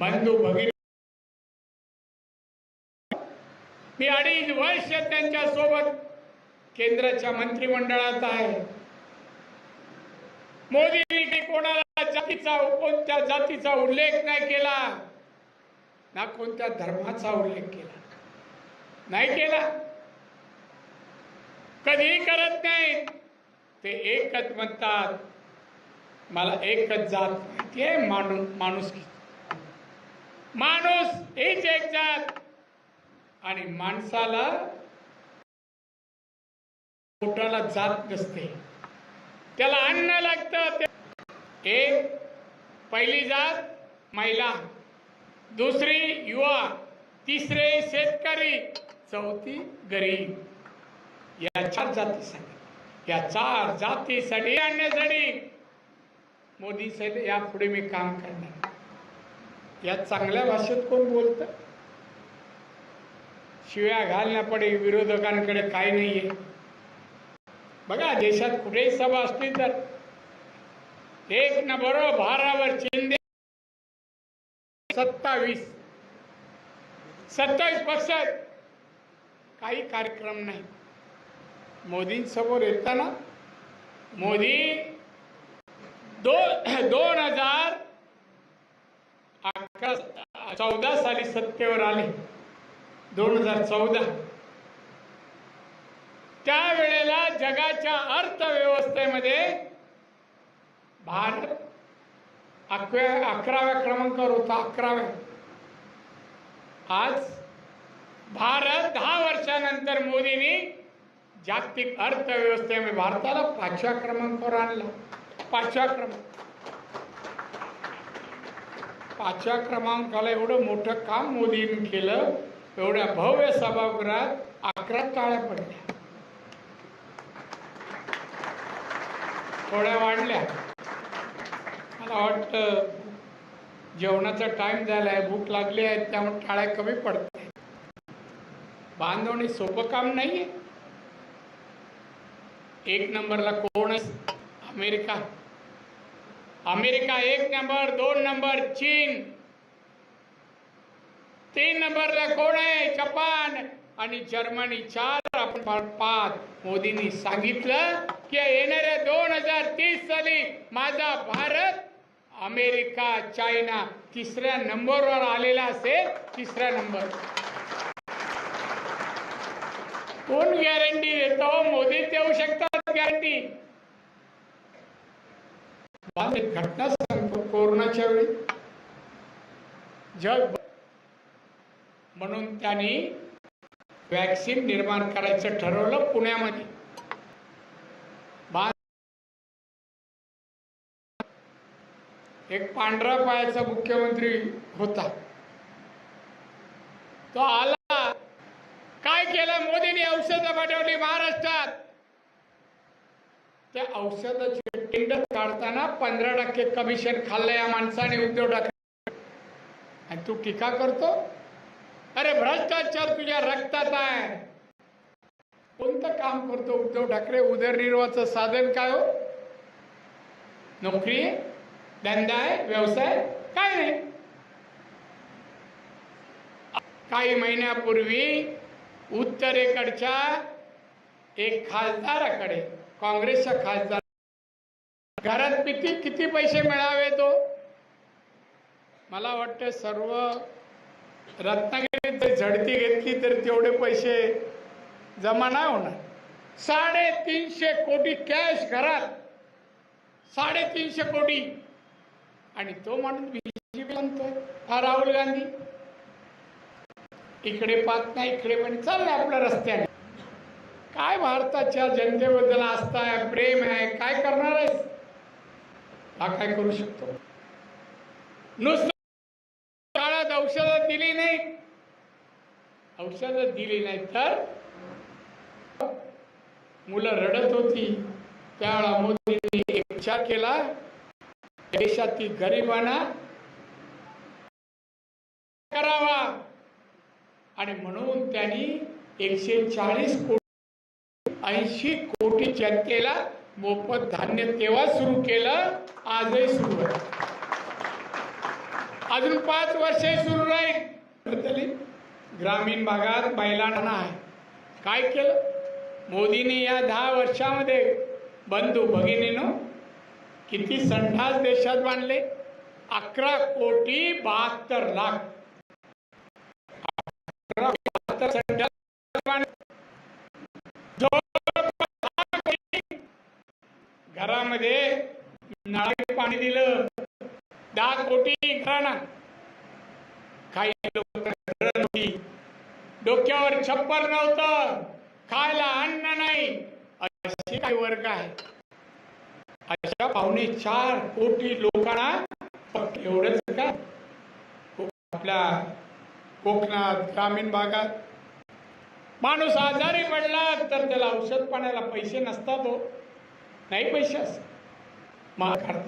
बंधू भगिनी. मी अडीच वर्ष त्यांच्यासोबत केंद्राच्या मंत्रिमंडळात आहे. मोदींनी कोणाला जातीचा कोणत्या जातीचा उल्लेख नाही केला ना कोणत्या धर्माचा उल्लेख केला. नाही केला. कधीही करत नाही ते एकच म्हणतात मला एकच जात माहिती आहे माणूस माणूस माणूस हीच एक जात. आणि माणसाला पोटाला जात नसते. त्याला अन्न लागतं. ते- एक पहिली जात महिला. दुसरी युवा. तिसरे शेतकरी. चौथी गरीब. या चार जातीसाठी. या चार जातीसाठी आणण्यासाठी मोदी साहेब यापुढे मी काम करणार. या चांगल्या भाषेत कोण बोलत? शिव्या घालण्यापडे विरोधकांकडे काही नाहीये. बघा देशात कुठेही सभा असली तर एक न बरो भारावर चिंदे सत्तावीस. सत्तावीस पक्ष काही कार्यक्रम नाही. मोदींसमोर येताना मोदी दोन दोन हजार अकरा चौदा साली सत्तेवर आले. दोन हजार चौदा. त्यावेळेला जगाच्या अर्थव्यवस्थेमध्ये भारत अकव्या अकराव्या क्रमांकावर होता अकराव्या. आज भारत दहा वर्षानंतर मोदींनी जागतिक अर्थव्यवस्थेमध्ये भारताला पाचव्या क्रमांकावर आणला. पाचव्या क्रमांक पाचव्या क्रमांकाला एवढं मोठं काम मोदींनी केलं एवढ्या भव्य सभागृहात अकरा टाळ्या पडल्या. थोड्या वाढल्या. मला वाटतं जेवणाचा टाइम झालाय भूक लागली आहे त्यामुळे टाळ्या कमी पडत बांधवणे सोपं काम नाहीये. एक नंबरला कोण आहे? अमेरिका. अमेरिका एक नंबर दोन नंबर चीन. तीन नंबरला कोण आहे? जपान. आणि जर्मनी चार. आपण पाच मोदींनी सांगितलं की येणाऱ्या दोन हजार तीस साली माझा भारत अमेरिका चायना तिसऱ्या नंबरवर आलेला असेल तिसऱ्या नंबर. कोण गॅरंटी देतो? मोदी देऊ शकतात गॅरंटी मला एक घटना सांगतो कोरोनाच्या वेळी. जग म्हणून त्यांनी वॅक्सिन निर्माण करायचं ठरवलं पुण्यामध्ये. एक पांढरा पायाचा मुख्यमंत्री होता. तो आला. काय केलं? मोदींनी औषधं पाठवली महाराष्ट्रात. त्या औषधाचे टेंडर काढताना पंधरा टक्के कमिशन खाल्लं या माणसाने उद्धव ठाकरे आणि तू टीका करतो? अरे भ्रष्टाचार तुझ्या रक्तात आहे. कोणतं काम करतो उद्धव ठाकरे? उदरनिर्वाहाचं साधन काय हो? नोकरी धंदा आहे व्यवसाय काय नाही. काही महिन्यापूर्वी उत्तरेकडच्या एक खासदाराकडे काँग्रेसच्या खासदार घरात किती किती पैसे मिळावे तो? मला वाटतं सर्व रत्नागिरीत जर झडती घेतली तर तेवढे पैसे जमा नाही होणार. साडेतीनशे कोटी कॅश घरात. साडेतीनशे कोटी. आणि तो माणूस बीजेपी म्हणतोय हा राहुल गांधी. इकडे पाहत नाही इकडे पण चाललंय आपल्या रस्त्याने. काय भारताच्या जनतेबद्दल आस्था आहे प्रेम आहे काय करणार आहे हा काय करू शकतो? नुसतं काळात औषधं दिली नाही. औषधं दिली नाही तर? मुलं रडत होती. त्यावेळा मोदींनी एक विचार केला. देशातील गरिबांना करावा. आणि म्हणून त्यांनी एकशे चाळीस कोटी ऐंशी कोटी जनतेला मोफत धान्य तेव्हा सुरू केलं आजही सुरू आहे. अजून पाच वर्षे सुरू राहील. ग्रामीण भागात बैलांना आहे काय केलं? मोदींनी या दहा वर्षामध्ये बंधू भगिनीनो किती संडास देशात बांधले? अकरा कोटी बहात्तर लाख घरामध्ये नळाला पाणी दिलं. दहा कोटी घरांना काही लोक नव्हती डोक्यावर छप्पर नव्हतं. खायला अन्न नाही. असे काही वर्ग आहे? अशा पावणे चार कोटी लोकांना फक्त एवढंच का? आपल्या कोकणात ग्रामीण भागात. माणूस आजारी पडला तर त्याला औषध पाण्याला पैसे नसतात हो. नाही पैसे असं. मग करते